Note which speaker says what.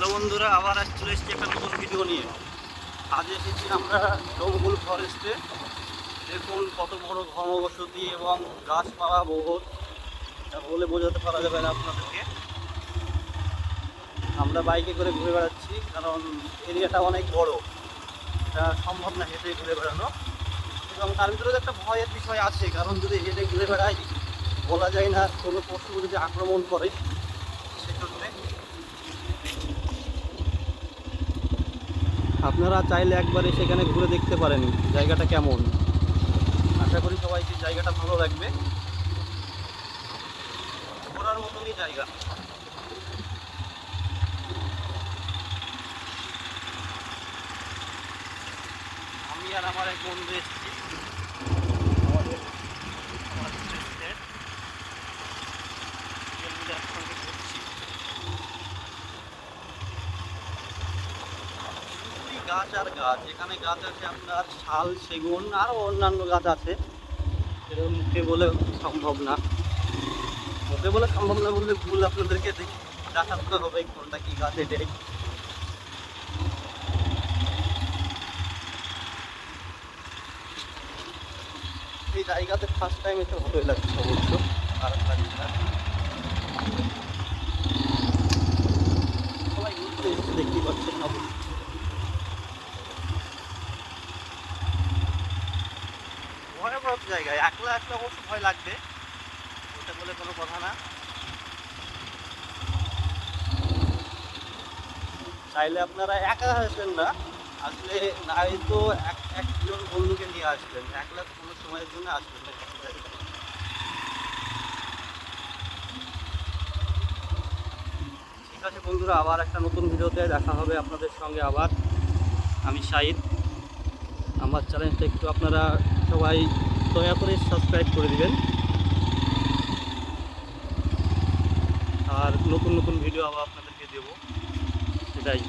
Speaker 1: Hello বন্ধুরা, আবার আজ চলে এসেছি একটা নতুন ভিডিও নিয়ে। আজ এসেছি আমরা জঙ্গল ফরেস্টে দেখুন কত বড় ঘনবসতি এবং গাছপালা বহুত। বলে বোঝাতে পারা যাবে না আপনাদেরকে। আমরা বাইকে করে ঘুরে বেড়াচ্ছি, কারণ এরিয়াটা অনেক বড়। এটা সম্ভব না হেঁটে ঘুরে বেড়ানো। এবং তার ভিতরে একটা ভয়ের বিষয় আছে, কারণ যদি হেঁটে ঘুরে বেড়াই, বলা যায় না কোনো পশু যদি আক্রমণ করে। আপনারা চাইলে একবারে সেখানে ঘুরে দেখতে পারেন জায়গাটা কেমন। আশা করি সবাইকে জায়গাটা ভালো লাগবে। ঘোরার মতনই জায়গা। আমি আর আমার এক বন্ধু এসেছি। গাছ আর গাছ। এখানে গাছ আছে আপনার শাল, সেগুন আরও অন্যান্য গাছ আছে। সেটা মুখে বলে সম্ভব না। মুখে বলে সম্ভব না বললে ভুল আপনাদেরকে দেখি। দেখাতে হবে কোনটা কি গাছ এটাই। এই জায়গাতে ফার্স্ট টাইম এসে ভালোই লাগছে অবশ্য। না। সবাই ঘুরতে দেখতেই পাচ্ছেন অবশ্যই ভয়াবহ জায়গায়। একলা একলা অবশ্য ভয় লাগবে। ওটা বলে কোনো কথা না। চাইলে আপনারা একা আসবেন না। আসলে নাই তো এক একজন বন্ধুকে নিয়ে আসবেন। একলা কোনো সময়ের জন্য আসবেন না। ঠিক আছে বন্ধুরা, আবার একটা নতুন ভিডিওতে দেখা হবে আপনাদের সঙ্গে আবার। আমি শাহিদ আমার চ্যানেলটা একটু আপনারা সবাই দয়া করে সাবস্ক্রাইব করে দিবেন। আর নতুন নতুন ভিডিও আবার আপনাদেরকে দেব। সেটাই